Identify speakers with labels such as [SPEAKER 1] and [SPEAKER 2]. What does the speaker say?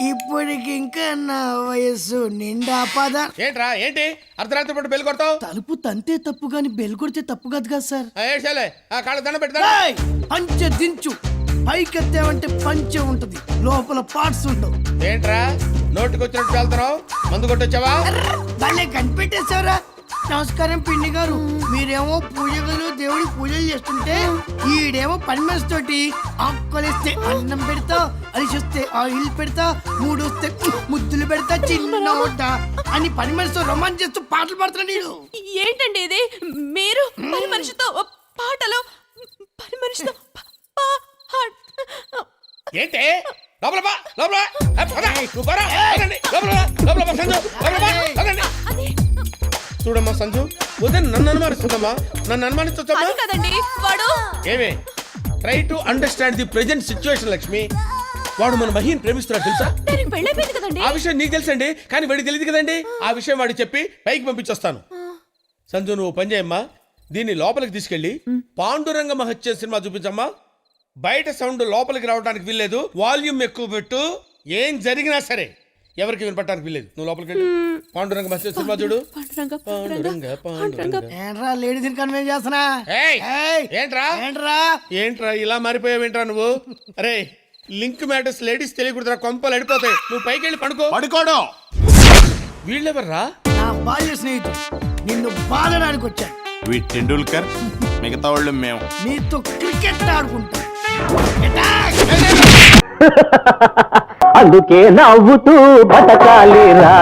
[SPEAKER 1] ఇప్పటికి ఇంకా నా వయస్సు నిండా పద.
[SPEAKER 2] ఏంట్రా ఏంటి? అర్ధరాత్రి పూట బెల్ కొడతావు?
[SPEAKER 1] తలుపు తంతే తప్పు గాని బెల్ కొడితే తప్పు కాదు కదా సార్.
[SPEAKER 2] ఏడ్చాలే. ఆ కాళ్ళ దండ పెడతా!
[SPEAKER 1] పంచె దించు. పైకెత్తావంటే పంచె ఉంటది. లోపల పార్ట్స్ ఉండవు.
[SPEAKER 2] ఏంట్రా? నోటికి వచ్చినట్టు వెళ్తున్నావు మందు కొట్టొచ్చావా?
[SPEAKER 1] భలే నమస్కారం పిండి గారు. మీరేమో పూజ గదిలో దేవుడికి పూజలు చేస్తుంటే ఈడేమో పని మనిషి తోటి ఆకులేస్తే అన్నం పెడతా అలిసిస్తే ఆయిల్ పెడతా మూడు వస్తే ముద్దులు పెడతా చిన్న వంట అని పని మనిషితో రొమాన్స్ చేస్తూ పాటలు పాడుతున్నాడు నేను
[SPEAKER 3] ఏంటండి ఇది? మీరు పని మనిషితో పాటలు పని మనిషితో
[SPEAKER 2] ఏంటి? లోపల బా లోపల. లోపల బా, లోపల చూడమ్మా సంజు? ఉదయం నన్ను అనుమానిస్తుందమ్మా. నన్ను అనుమానిస్తుందమ్మా.
[SPEAKER 3] కదండి వాడు.
[SPEAKER 2] ఏమే? Try to understand the present situation Lakshmi వాడు మన మహిన్ ప్రేమిస్తున్నాడు తెలుసా?
[SPEAKER 3] దానికి పెళ్ళైపోయింది కదండి.
[SPEAKER 2] ఆ విషయం నీకు తెలుసండి కానీ వాడికి తెలియదు కదండి. ఆ విషయం వాడికి చెప్పి పైకి పంపించొస్తాను. సంజు నువ్వు పని చేయమ్మా. దీన్ని లోపలికి తీసుకెళ్ళి పాండురంగ మహత్య సినిమా చూపించమ్మా. బయట సౌండ్ లోపలికి రావడానికి వీల్లేదు. వాల్యూమ్ ఎక్కువ పెట్టు. ఏం జరిగినా సరే. ఎవరికి వినపడటానికి వీల్లేదు. నువ్వు లోపలికి వెళ్ళి. పాండురంగ మహత్య సినిమా చూడు.
[SPEAKER 3] పాండురంగ
[SPEAKER 2] పాండురంగ పాండురంగ
[SPEAKER 1] ఏంట్రా లేడీస్ కన్వెన్స్ చేస్తున్నా?
[SPEAKER 2] ఏయ్!
[SPEAKER 1] ఏయ్!
[SPEAKER 2] ఏంట్రా?
[SPEAKER 1] ఏంట్రా?
[SPEAKER 2] ఏంట్రా? ఇలా మారిపోయావేంట్రా నువ్వు? అరే లింక్ మ్యాటర్స్ లేడీస్ తెలియకూడదురా కొంపలు అడిపోతాయి. నువ్వు పైకి వెళ్ళి పడుకో.
[SPEAKER 4] పడుకోవడం.
[SPEAKER 2] వీళ్ళెవర్రా?
[SPEAKER 1] నా బాల్య స్నేహితుడు. నిన్ను బాధడానికి వచ్చాను
[SPEAKER 4] వీ టెండూల్కర్ మిగతా వాళ్ళు మేము.
[SPEAKER 1] నీతో క్రికెట్ ఆడుకుంటా Attack!
[SPEAKER 5] అందుకే నవ్వుతూ బతకాలిరా.